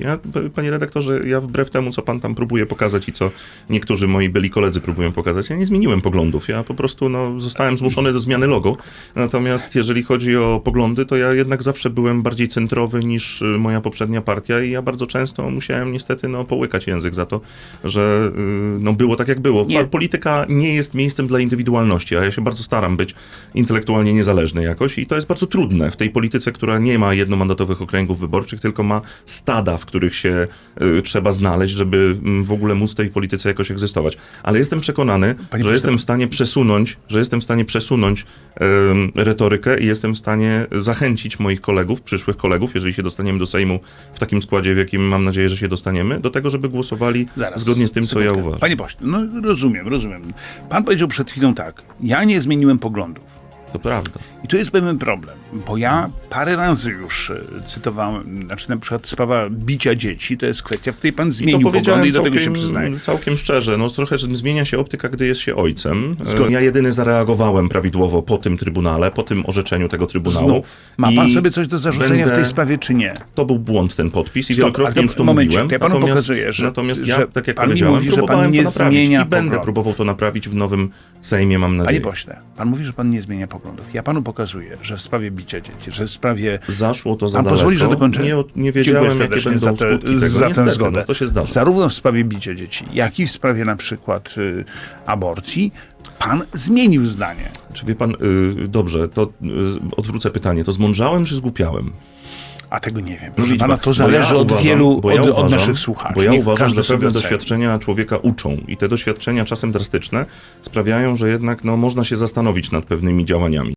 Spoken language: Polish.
Ja, panie redaktorze, ja wbrew temu, co pan tam próbuje pokazać i co niektórzy moi byli koledzy próbują pokazać, ja nie zmieniłem poglądów. Ja po prostu no, zostałem zmuszony do zmiany logo. Natomiast jeżeli chodzi o poglądy, to ja jednak zawsze byłem bardziej centrowy niż y, moja poprzednia partia i ja bardzo często musiałem niestety no, połykać język za to, że y, no, było tak, jak było. Nie. Polityka nie jest miejscem dla indywidualności, a ja się bardzo staram być intelektualnie niezależny jakoś i to jest bardzo trudne w tej polityce, która nie ma jednomandatowych okręgów wyborczych, tylko ma stada, w których się y, trzeba znaleźć, żeby mm, w ogóle móc w tej polityce jakoś egzystować. Ale jestem przekonany, Panie że jestem w stanie przesunąć, że jestem w stanie przesunąć retorykę i jestem w stanie zachęcić moich kolegów, przyszłych kolegów, jeżeli się dostaniemy do Sejmu w takim składzie, w jakim mam nadzieję, że się dostaniemy, do tego, żeby głosowali Zaraz, zgodnie z tym, co ja uważam. Panie pośle, no rozumiem, rozumiem. Pan powiedział przed chwilą tak, ja nie zmieniłem poglądów. To prawda. I tu jest pewien problem, bo ja parę razy już e, cytowałem, znaczy na przykład sprawa bicia dzieci, to jest kwestia, w której pan I zmienił to powiedziałem poglądy i do tego się całkiem, przyznaję. całkiem szczerze. No, trochę zmienia się optyka, gdy jest się ojcem. Zgodnie. Ja jedyny zareagowałem prawidłowo po tym trybunale, po tym orzeczeniu tego trybunału. Znów. Ma pan I sobie coś do zarzucenia w będę- tej sprawie, czy nie? To był błąd ten podpis i Stop, wielokrotnie już to momencik, mówiłem. to ja panu natomiast, pokazuję, że- natomiast ja, że tak jak pan powiedziałem, mówi, że pan nie to zmienia i będę próbował to naprawić w nowym Sejmie, mam Panie nadzieję. pośle, pan mówi, że pan nie zmienia poglądów. Ja panu pokazuję, że w sprawie bicia dzieci, że w sprawie Zaszło to za Pan pozwoli, że dokończę? Nie, nie wiedziałem, jakie będą za, te, skutki tego. za tę Niestety, zgodę. No, to się zdarza. Zarówno w sprawie bicia dzieci, jak i w sprawie na przykład y, aborcji, pan zmienił zdanie. Czy wie pan, y, dobrze, to y, odwrócę pytanie. To zmądrzałem czy zgłupiałem? A tego nie wiem. No Proszę widzi pana, pan, to zależy ja od uważam- wielu, ja od, od uważam- naszych słuchaczy. Bo ja Niech uważam, że pewne doświadczenia człowieka uczą i te doświadczenia czasem drastyczne sprawiają, że jednak no, można się zastanowić nad pewnymi działaniami.